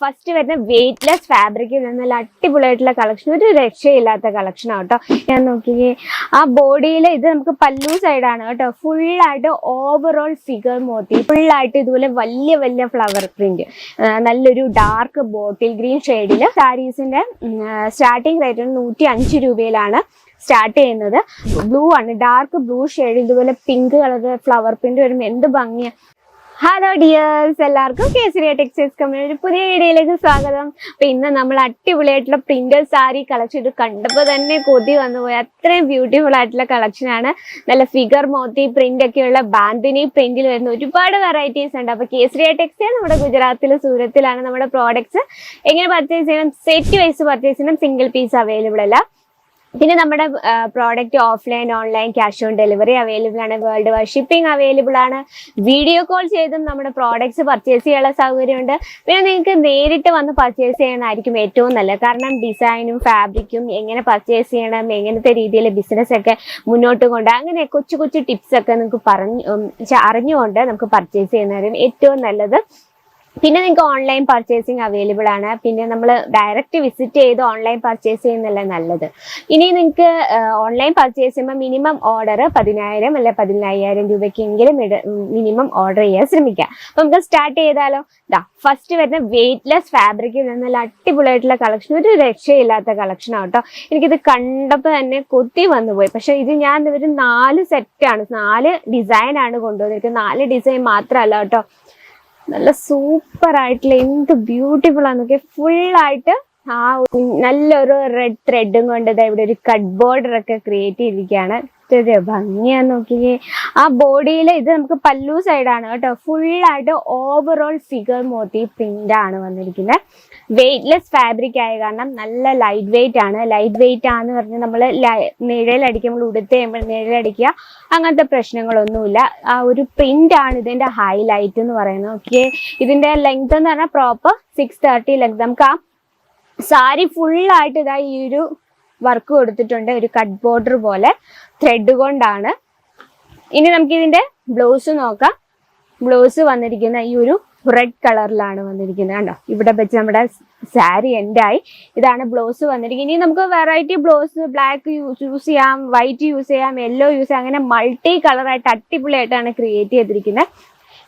First വരുന്ന weightless ഫാബ്രിക്കിൽ നിന്ന് നല്ല അടിപൊളിയായിട്ടുള്ള കളക്ഷൻ ഒരു രക്ഷയില്ലാത്ത കളക്ഷൻ കേട്ടോ ഞാൻ നോക്കിക്കേ. ആ ബോഡിയിൽ ഇത് നമുക്ക് പല്ലു സൈഡാണ് കേട്ടോ. ഫുള്ളായിട്ട് ഓവറോൾ ഫിഗർ മോത്തി. ഫുള്ളായിട്ട് ഇതുപോലെ വലിയ വലിയ ഫ്ലവർ പ്രിന്റ് നല്ലൊരു ഡാർക്ക് ബോട്ടിൽ ഗ്രീൻ ഷെയ്ഡിൽ സാരീസിന്റെ സ്റ്റാർട്ടിംഗ് റേറ്റ് നൂറ്റി അഞ്ച് രൂപയിലാണ് സ്റ്റാർട്ട് ചെയ്യുന്നത്. ബ്ലൂ ആണ്. ഡാർക്ക് ബ്ലൂ ഷെയ്ഡ് ഇതുപോലെ പിങ്ക് കളർ ഫ്ലവർ പ്രിന്റ് വരുമ്പോൾ എന്ത് ഭംഗിയാ. ഹലോ ഡിയേഴ്സ് എല്ലാവർക്കും കേസരിയ ടെക്സ്റ്റൈൽസ് കമ്പനി ഒരു പുതിയ വീഡിയോയിലേക്ക് സ്വാഗതം. അപ്പൊ ഇന്ന് നമ്മൾ അടിപൊളിയായിട്ടുള്ള പ്രിന്റഡ് സാരി കളക്ഷൻ ഇത് കണ്ടപ്പോൾ തന്നെ കൊതി വന്നുപോയി അത്രയും ബ്യൂട്ടിഫുൾ ആയിട്ടുള്ള കളക്ഷനാണ് നല്ല ഫിഗർ മോത്തി പ്രിന്റ് ഒക്കെയുള്ള ബാന്തിനി പ്രിന്റിൽ വരുന്ന ഒരുപാട് വെറൈറ്റീസ് ഉണ്ട്. അപ്പോൾ കേസരിയ ടെക്സ്റ്റൈൽ നമ്മുടെ ഗുജറാത്തിൽ സൂരത്തിലാണ് നമ്മുടെ പ്രോഡക്ട്സ് എങ്ങനെ പർച്ചേസ് ചെയ്യണം? സെറ്റ് വൈസ് പർച്ചേസ് ചെയ്യണം. സിംഗിൾ പീസ് അവൈലബിൾ അല്ല. പിന്നെ നമ്മുടെ product offline online cash on delivery available ആണ് വേൾഡ് വൈഡ് ഷിപ്പിംഗ് അവൈലബിൾ ആണ്. വീഡിയോ കോൾ ചെയ്തും നമ്മുടെ പ്രോഡക്റ്റ്സ് പർച്ചേസ് ചെയ്യാനുള്ള സൗകര്യമുണ്ട്. പിന്നെ നിങ്ങൾക്ക് നേരിട്ട് വന്ന് പർച്ചേസ് ചെയ്യണമായിരിക്കും ഏറ്റവും നല്ലത്. കാരണം ഡിസൈനും ഫാബ്രിക്കും എങ്ങനെ പർച്ചേസ് ചെയ്യണം എങ്ങനത്തെ രീതിയിൽ ബിസിനസ് ഒക്കെ മുന്നോട്ട് കൊണ്ട് അങ്ങനെ കൊച്ചു കൊച്ചു ടിപ്സ് ഒക്കെ നിങ്ങൾക്ക് പറഞ്ഞു അറിഞ്ഞുകൊണ്ട് നമുക്ക് പർച്ചേസ് ചെയ്യുന്നതായിരിക്കും ഏറ്റവും നല്ലത്. പിന്നെ നിങ്ങൾക്ക് ഓൺലൈൻ പർച്ചേസിങ് അവൈലബിൾ ആണ്. പിന്നെ നമ്മൾ ഡയറക്റ്റ് വിസിറ്റ് ചെയ്ത് ഓൺലൈൻ പർച്ചേസ് ചെയ്യുന്നല്ല നല്ലത്. ഇനി നിങ്ങൾക്ക് ഓൺലൈൻ പർച്ചേസ് ചെയ്യുമ്പോൾ മിനിമം ഓർഡർ പതിനായിരം അല്ലെ പതിനയ്യായിരം രൂപയ്ക്കെങ്കിലും മിനിമം ഓർഡർ ചെയ്യാൻ ശ്രമിക്കാം അപ്പൊ നമുക്ക് സ്റ്റാർട്ട് ചെയ്താലോ? ദാ ഫസ്റ്റ് വരുന്ന വെയിറ്റ്ലെസ് ഫാബ്രിക്കിൽ നിന്ന് നല്ല അടിപൊളിയായിട്ടുള്ള കളക്ഷൻ ഒരു രക്ഷയില്ലാത്ത കളക്ഷനാണ് കേട്ടോ. എനിക്കിത് കണ്ടപ്പോൾ തന്നെ കൊത്തി വന്നുപോയി പക്ഷെ ഇത് ഞാൻ ഒരു നാല് സെറ്റാണ് നാല് ഡിസൈനാണ് കൊണ്ടുവന്നിരിക്കുന്നത്. നാല് ഡിസൈൻ മാത്രമല്ല കേട്ടോ. നല്ല സൂപ്പർ ആയിട്ടുള്ള എന്ത് ബ്യൂട്ടിഫുൾ ആണെന്നൊക്കെ ഫുൾ ആയിട്ട് ആ നല്ലൊരു റെഡ് ത്രെഡും കൊണ്ട് ഇവിടെ ഒരു കട്ട് ബോർഡർ ഒക്കെ ക്രിയേറ്റ് ചെയ്തിരിക്കുകയാണ്. ഇതൊരു ഭംഗിയാ നോക്കിയേ. ആ ബോഡിയിൽ ഇത് നമുക്ക് പല്ലു സൈഡാണ് കേട്ടോ. ഫുൾ ആയിട്ട് ഓവറോൾ ഫിഗർ മോത്തി പ്രിന്റ് ആണ് വന്നിരിക്കുന്നത്. വെയിറ്റ്ലെസ് ഫാബ്രിക് ആയ കാരണം നല്ല ലൈറ്റ് വെയിറ്റ് ആണ്. ലൈറ്റ് വെയിറ്റ് ആണെന്ന് പറഞ്ഞാൽ നമ്മൾ നിഴലടിക്കുമ്പോൾ ഉടുത്ത് കഴിയുമ്പോൾ നിഴലടിക്കുക അങ്ങനത്തെ പ്രശ്നങ്ങളൊന്നുമില്ല. ആ ഒരു പ്രിന്റ് ആണ് ഇതിന്റെ ഹൈലൈറ്റ് എന്ന് പറയുന്നത്. ഓക്കെ ഇതിന്റെ ലെങ്ത് എന്ന് പറഞ്ഞാൽ പ്രോപ്പർ സിക്സ് തേർട്ടി ലെങ്ത് നമുക്ക് ആ സാരി ഫുള്ളായിട്ട് ഇതാ ഈ ഒരു വർക്ക് കൊടുത്തിട്ടുണ്ട് ഒരു കട്ട് ബോർഡർ പോലെ ത്രെഡ് കൊണ്ടാണ്. ഇനി നമുക്ക് ഇതിന്റെ ബ്ലൗസ് നോക്കാം. ബ്ലൗസ് വന്നിരിക്കുന്ന ഈ ഒരു റെഡ് കളറിലാണ് വന്നിരിക്കുന്നത് കണ്ടോ? ഇവിടെ വെച്ച് നമ്മുടെ സാരി എൻഡായി ഇതാണ് ബ്ലൗസ് വന്നിരിക്കുന്നത്. ഇനി നമുക്ക് വെറൈറ്റി ബ്ലൗസ് ബ്ലാക്ക് യൂസ് ചെയ്യാം വൈറ്റ് യൂസ് ചെയ്യാം യെല്ലോ യൂസ് ചെയ്യാം. അങ്ങനെ മൾട്ടി കളറായിട്ട് അടിപൊളിയായിട്ടാണ് ക്രിയേറ്റ് ചെയ്തിരിക്കുന്നത്.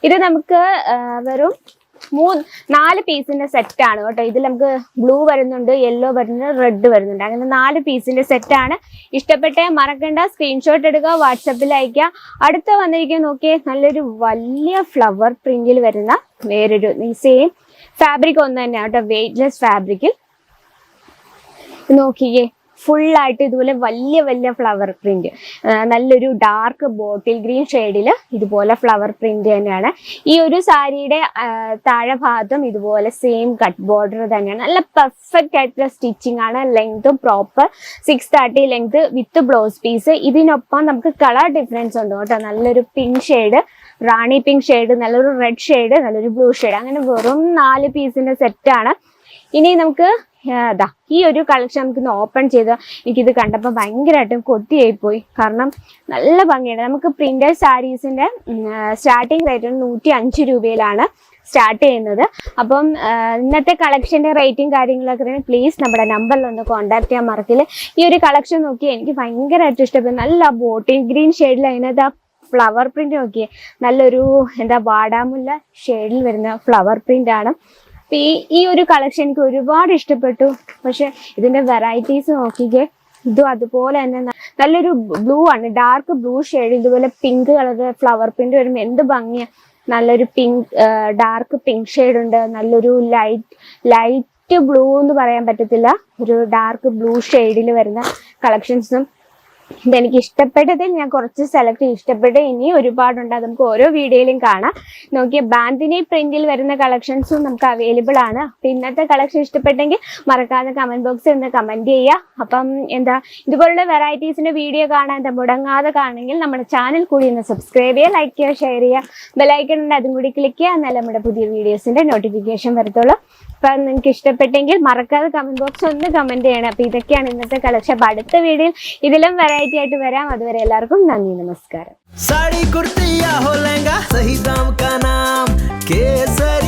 ഇത് നമുക്ക് വെറും മൂന്ന് നാല് പീസിന്റെ സെറ്റ് ആണ് കേട്ടോ. ഇതിൽ നമുക്ക് ബ്ലൂ വരുന്നുണ്ട് യെല്ലോ വരുന്നുണ്ട് റെഡ് വരുന്നുണ്ട്. അങ്ങനെ നാല് പീസിന്റെ സെറ്റ് ആണ്. ഇഷ്ടപ്പെട്ട മറക്കണ്ട സ്ക്രീൻഷോട്ട് എടുക്കുക വാട്സപ്പിൽ അയക്കുക അടുത്ത വന്നിരിക്കുന്ന നോക്കിയേ നല്ലൊരു വലിയ ഫ്ലവർ പ്രിന്റിൽ വരുന്ന വേറൊരു സെയിം ഫാബ്രിക് ഒന്ന് തന്നെയാണ് കേട്ടോ. വെയിറ്റ്ലെസ് ഫാബ്രിക്കിൽ നോക്കിയേ ആയിട്ട് ഇതുപോലെ വലിയ വലിയ ഫ്ലവർ പ്രിന്റ് നല്ലൊരു ഡാർക്ക് ബോട്ടിൽ ഗ്രീൻ ഷെയ്ഡിൽ ഇതുപോലെ ഫ്ലവർ പ്രിന്റ് തന്നെയാണ്. ഈ ഒരു സാരിയുടെ താഴെ ഭാഗത്തും ഇതുപോലെ സെയിം കട്ട് ബോർഡർ തന്നെയാണ്. നല്ല പെർഫെക്റ്റ് ആയിട്ടുള്ള സ്റ്റിച്ചിങ് ആണ്. ലെങ്ത്തും proper six thirty length with blouse piece ഇതിനൊപ്പം നമുക്ക് കളർ ഡിഫറൻസ് ഉണ്ട് കേട്ടോ. നല്ലൊരു pink shade rani pink shade നല്ലൊരു റെഡ് ഷെയ്ഡ് നല്ലൊരു ബ്ലൂ ഷെയ്ഡ്. അങ്ങനെ വെറും നാല് പീസിന്റെ സെറ്റാണ് ഇനി നമുക്ക് അതാ ഈ ഒരു കളക്ഷൻ നമുക്ക് ഇന്ന് ഓപ്പൺ ചെയ്ത് എനിക്കിത് കണ്ടപ്പോൾ ഭയങ്കരമായിട്ടും കൊത്തിയായി പോയി കാരണം നല്ല ഭംഗിയാണ് നമുക്ക് പ്രിന്റഡ് സാരീസിന്റെ സ്റ്റാർട്ടിംഗ് റേറ്റ് നൂറ്റി അഞ്ച് രൂപയിലാണ് സ്റ്റാർട്ട് ചെയ്യുന്നത്. അപ്പം ഇന്നത്തെ കളക്ഷന്റെ റേറ്റിംഗ് കാര്യങ്ങളൊക്കെ പ്ലീസ് നമ്മുടെ നമ്പറിൽ ഒന്ന് കോൺടാക്ട് ചെയ്യാൻ മറക്കില്ല. ഈ ഒരു കളക്ഷൻ നോക്കി എനിക്ക് ഭയങ്കരമായിട്ട് ഇഷ്ടപ്പെട്ടു. നല്ല ബോട്ടിൽ ഗ്രീൻ ഷെയ്ഡിൽ അതിനകത്ത് ഫ്ലവർ പ്രിന്റ് നോക്കിയേ. നല്ലൊരു എന്താ വാടാമുല്ല ഷെയ്ഡിൽ വരുന്ന ഫ്ലവർ പ്രിന്റ് ആണ്. ഈ ഈ ഒരു കളക്ഷൻ എനിക്ക് ഒരുപാട് ഇഷ്ടപ്പെട്ടു. പക്ഷെ ഇതിന്റെ വെറൈറ്റീസ് നോക്കിക്കേ. ഇതും അതുപോലെ തന്നെ നല്ലൊരു ബ്ലൂ ആണ്. ഡാർക്ക് ബ്ലൂ ഷെയ്ഡ് ഇതുപോലെ പിങ്ക് കളർ ഫ്ലവർ പ്രിന്റ് വരുമ്പോൾ എന്ത് ഭംഗിയാ. നല്ലൊരു പിങ്ക് ഡാർക്ക് പിങ്ക് ഷെയ്ഡ് ഉണ്ട്. നല്ലൊരു ലൈറ്റ് ലൈറ്റ് ബ്ലൂ എന്ന് പറയാൻ പറ്റത്തില്ല. ഒരു ഡാർക്ക് ബ്ലൂ ഷെയ്ഡിൽ വരുന്ന കളക്ഷൻസും ഇതെനിക്ക് ഇഷ്ടപ്പെട്ടതിൽ ഞാൻ കുറച്ച് സെലക്ട് ഇഷ്ടപ്പെട്ട് ഇനി ഒരുപാടുണ്ട്. അത് നമുക്ക് ഓരോ വീഡിയോയിലും കാണാം. നോക്കിയ ബാന്തിനി പ്രിന്റിൽ വരുന്ന കളക്ഷൻസും നമുക്ക് അവൈലബിൾ ആണ്. അപ്പൊ ഇന്നത്തെ കളക്ഷൻ ഇഷ്ടപ്പെട്ടെങ്കിൽ മറക്കാതെ കമന്റ് ബോക്സിൽ ഒന്ന് കമന്റ് ചെയ്യുക. അപ്പം എന്താ ഇതുപോലുള്ള വെറൈറ്റീസിന്റെ വീഡിയോ കാണാൻ എന്താ മുടങ്ങാതെ കാണെങ്കിൽ നമ്മുടെ ചാനൽ കൂടി ഒന്ന് സബ്സ്ക്രൈബ് ചെയ്യുക ലൈക്ക് ചെയ്യുക ഷെയർ ചെയ്യുക. ബെലൈക്കൺ ഉണ്ട് അതും കൂടി ക്ലിക്ക് ചെയ്യുക. എന്നാലും നമ്മുടെ പുതിയ വീഡിയോസിന്റെ നോട്ടിഫിക്കേഷൻ വരത്തുള്ളൂ. അപ്പൊ നിങ്ങൾക്ക് ഇഷ്ടപ്പെട്ടെങ്കിൽ മറക്കാതെ കമന്റ് ബോക്സ് ഒന്ന് കമന്റ് ചെയ്യണം. അപ്പൊ ഇതൊക്കെയാണ് ഇന്നത്തെ കളക്ഷൻ അപ്പൊ അടുത്ത വീഡിയോയിൽ ഇതിലും വെറൈറ്റി വെറൈറ്റി ആയിട്ട് വരാം. അതുവരെ എല്ലാവർക്കും നന്ദി നമസ്കാരം. സാരി കുർത്തിയാ ഹോ ലഹംഗ സഹി ദാം കാ നാം കേസരി